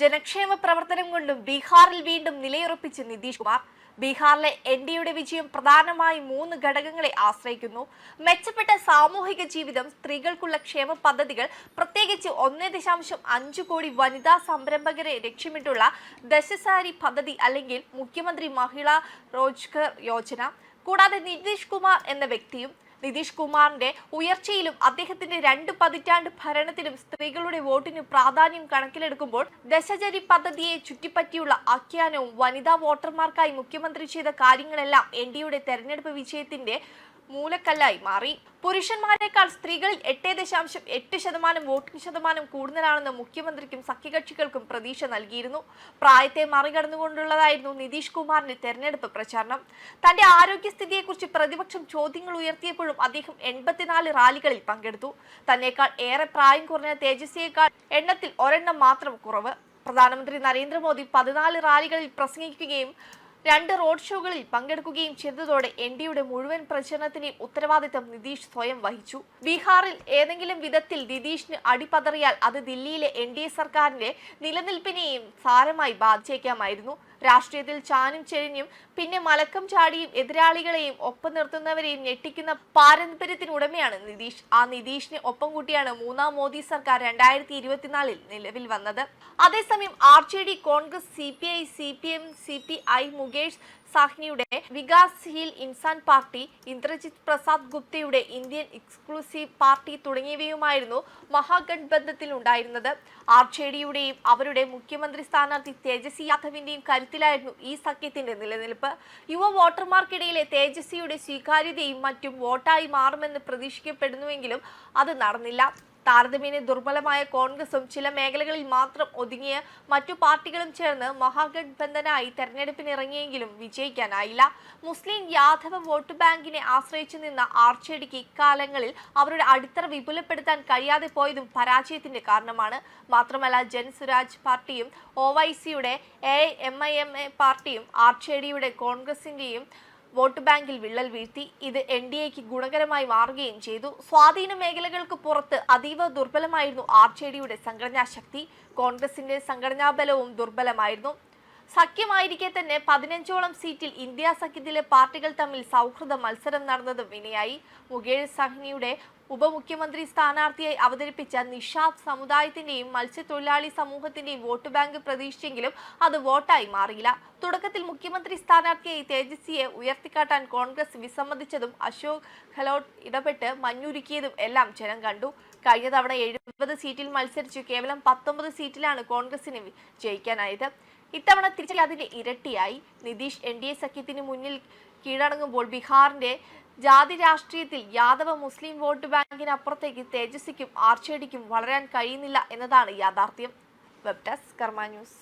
ജനക്ഷേമ പ്രവർത്തനം കൊണ്ടും ബീഹാറിൽ വീണ്ടും നിലയുറപ്പിച്ച് നിതീഷ് കുമാർ. ബീഹാറിലെ എൻ ഡിയുടെ വിജയം പ്രധാനമായും മൂന്ന് ഘടകങ്ങളെ ആശ്രയിക്കുന്നു. മെച്ചപ്പെട്ട സാമൂഹിക ജീവിതം സ്ത്രീകൾക്കുള്ള ക്ഷേമ പദ്ധതികൾ പ്രത്യേകിച്ച് ഒന്നേ ദശാംശം അഞ്ചു കോടി വനിതാ സംരംഭകരെ ലക്ഷ്യമിട്ടുള്ള ദശസാരി പദ്ധതി അല്ലെങ്കിൽ മുഖ്യമന്ത്രി മഹിളാ റോജ്ഗർ യോജന. കൂടാതെ നിതീഷ് കുമാർ എന്ന വ്യക്തിയും നിതീഷ് കുമാറിന്റെ ഉയർച്ചയിലും അദ്ദേഹത്തിന്റെ രണ്ട് പതിറ്റാണ്ട് ഭരണത്തിലും സ്ത്രീകളുടെ വോട്ടിന് പ്രാധാന്യം കണക്കിലെടുക്കുമ്പോൾ ദശചരി പദ്ധതിയെ ചുറ്റിപ്പറ്റിയുള്ള ആഖ്യാനവും വനിതാ വോട്ടർമാർക്കായി മുഖ്യമന്ത്രി ചെയ്ത കാര്യങ്ങളെല്ലാം എൻ ഡിയുടെ തെരഞ്ഞെടുപ്പ് വിജയത്തിന്റെ മൂലക്കല്ലായി മാറി. പുരുഷന്മാരെക്കാൾ സ്ത്രീകളിൽ എട്ട് ദശാംശം എട്ട് ശതമാനം വോട്ടിംഗ് ശതമാനം കൂടുതലാണെന്ന് മുഖ്യമന്ത്രിക്കും സഖ്യകക്ഷികൾക്കും പ്രതീക്ഷ നൽകിയിരുന്നു. പ്രായത്തെ മറികടന്നുകൊണ്ടുള്ളതായിരുന്നു നിതീഷ് കുമാറിന്റെ തെരഞ്ഞെടുപ്പ് പ്രചാരണം. തന്റെ ആരോഗ്യസ്ഥിതിയെക്കുറിച്ച് പ്രതിപക്ഷം ചോദ്യങ്ങൾ ഉയർത്തിയപ്പോഴും അദ്ദേഹം എൺപത്തിനാല് റാലികളിൽ പങ്കെടുത്തു. തന്നെക്കാൾ ഏറെ പ്രായം കുറഞ്ഞ തേജസ്വിയേക്കാൾ എണ്ണത്തിൽ ഒരെണ്ണം മാത്രം കുറവ്. പ്രധാനമന്ത്രി നരേന്ദ്രമോദി പതിനാല് റാലികളിൽ പ്രസംഗിക്കുകയും രണ്ട് റോഡ് ഷോകളിൽ പങ്കെടുക്കുകയും ചെയ്തതോടെ എൻ ഡിയുടെ മുഴുവൻ പ്രചരണത്തിന്റെയും ഉത്തരവാദിത്തം നിതീഷ് സ്വയം വഹിച്ചു. ബീഹാറിൽ ഏതെങ്കിലും വിധത്തിൽ നിതീഷിന് അടിപതറിയാൽ അത് ദില്ലിയിലെ എൻ ഡി എ സർക്കാരിന്റെ നിലനിൽപ്പിനെയും സാരമായി ബാധിച്ചേക്കാമായിരുന്നു. രാഷ്ട്രീയത്തിൽ ചാനും ചെരിഞ്ഞും പിന്നെ മലക്കം ചാടിയും എതിരാളികളെയും ഒപ്പം നിർത്തുന്നവരെയും ഞെട്ടിക്കുന്ന പാരമ്പര്യത്തിനുടമയാണ് നിതീഷ്. ആ നിതീഷിനെ ഒപ്പം കൂട്ടിയാണ് മൂന്നാം മോദി സർക്കാർ രണ്ടായിരത്തി ഇരുപത്തിനാലിൽ നിലവിൽ വന്നത്. അതേസമയം R J D Congress C P I C P M C P I Mukesh സാഹ്നിയുടെ Vikas heal Insaan party Indrajit Prasad ഗുപ്തയുടെ ഇന്ത്യൻ എക്സ്ക്ലൂസീവ് പാർട്ടി തുടങ്ങിയവയുമായിരുന്നു മഹാഗഡ്ബന്ധത്തിൽ ഉണ്ടായിരുന്നത്. ആർ ജെ ഡിയുടെയും അവരുടെ മുഖ്യമന്ത്രി സ്ഥാനാർത്ഥി തേജസ്വി യാദവിന്റെയും കരുത്തിലായിരുന്നു ഈ സഖ്യത്തിന്റെ നിലനിൽപ്പ്. യുവ വോട്ടർമാർക്കിടയിലെ തേജസ്വിയുടെ സ്വീകാര്യതയും മറ്റും വോട്ടായി മാറുമെന്ന് പ്രതീക്ഷിക്കപ്പെടുന്നുവെങ്കിലും അത് നടന്നില്ല. താരതമ്യേന ദുർബലമായ കോൺഗ്രസും ചില മേഖലകളിൽ മാത്രം ഒതുങ്ങിയ മറ്റു പാർട്ടികളും ചേർന്ന് മഹാഗഡ്ബന്ധനായി തെരഞ്ഞെടുപ്പിനിറങ്ങിയെങ്കിലും വിജയിക്കാനായില്ല. മുസ്ലിം യാദവ വോട്ട് ബാങ്കിനെ ആശ്രയിച്ചു നിന്ന ആർ ജെ ഡിക്ക് ഇക്കാലങ്ങളിൽ അവരുടെ അടിത്തറ വിപുലപ്പെടുത്താൻ കഴിയാതെ പോയതും പരാജയത്തിന്റെ കാരണമാണ്. മാത്രമല്ല ജൻ സുരാജ് പാർട്ടിയും ഒ വൈ സിയുടെ A M I M A പാർട്ടിയും ആർ ജെ ഡിയുടെ കോൺഗ്രസിന്റെയും വോട്ട് ബാങ്കിൽ വിള്ളൽ വീഴ്ത്തി. ഇത് എൻ ഡി എക്ക് ഗുണകരമായി മാറുകയും ചെയ്തു. സ്വാധീന മേഖലകൾക്ക് പുറത്ത് അതീവ ദുർബലമായിരുന്നു ആർ ജെ ഡിയുടെ സംഘടനാ ശക്തി കോൺഗ്രസിന്റെ സംഘടനാ ബലവും ദുർബലമായിരുന്നു. സഖ്യമായിരിക്കെ തന്നെ പതിനഞ്ചോളം സീറ്റിൽ ഇന്ത്യ സഖ്യത്തിലെ പാർട്ടികൾ തമ്മിൽ സൗഹൃദ മത്സരം നടന്നത് വിനയായി മുകേഷ് സഹ്നിയുടെ ഉപമുഖ്യമന്ത്രി സ്ഥാനാർത്ഥിയായി അവതരിപ്പിച്ച നിഷാദ് സമുദായത്തിന്റെയും മത്സ്യത്തൊഴിലാളി സമൂഹത്തിന്റെയും വോട്ട് ബാങ്ക് പ്രതീക്ഷിച്ചെങ്കിലും അത് വോട്ടായി മാറിയില്ല. തുടക്കത്തിൽ മുഖ്യമന്ത്രി സ്ഥാനാർത്ഥിയായി തേജസ്വിയെ ഉയർത്തിക്കാട്ടാൻ കോൺഗ്രസ് വിസമ്മതിച്ചതും അശോക് ഗെഹ്ലോട്ട് ഇടപെട്ട് മഞ്ഞുരുക്കിയതും എല്ലാം ജനം കണ്ടു. കഴിഞ്ഞ തവണ എഴുപത് സീറ്റിൽ മത്സരിച്ചു. കേവലം പത്തൊമ്പത് സീറ്റിലാണ് കോൺഗ്രസിന് ജയിക്കാനായത്. ഇത്തവണ തിരിച്ചടി അതിന്റെ ഇരട്ടിയായി. നിതീഷ് എൻ ഡി എ സഖ്യത്തിന് മുന്നിൽ കീഴടങ്ങുമ്പോൾ ബീഹാറിന്റെ ജാതി രാഷ്ട്രീയത്തിൽ യാദവ മുസ്ലിം വോട്ട് ബാങ്കിനപ്പുറത്തേക്ക് തേജസ്വിക്കും ആർ ജെ ഡിക്കും വളരാൻ കഴിയുന്നില്ല എന്നതാണ് യാഥാർത്ഥ്യം. Web desk Karma news.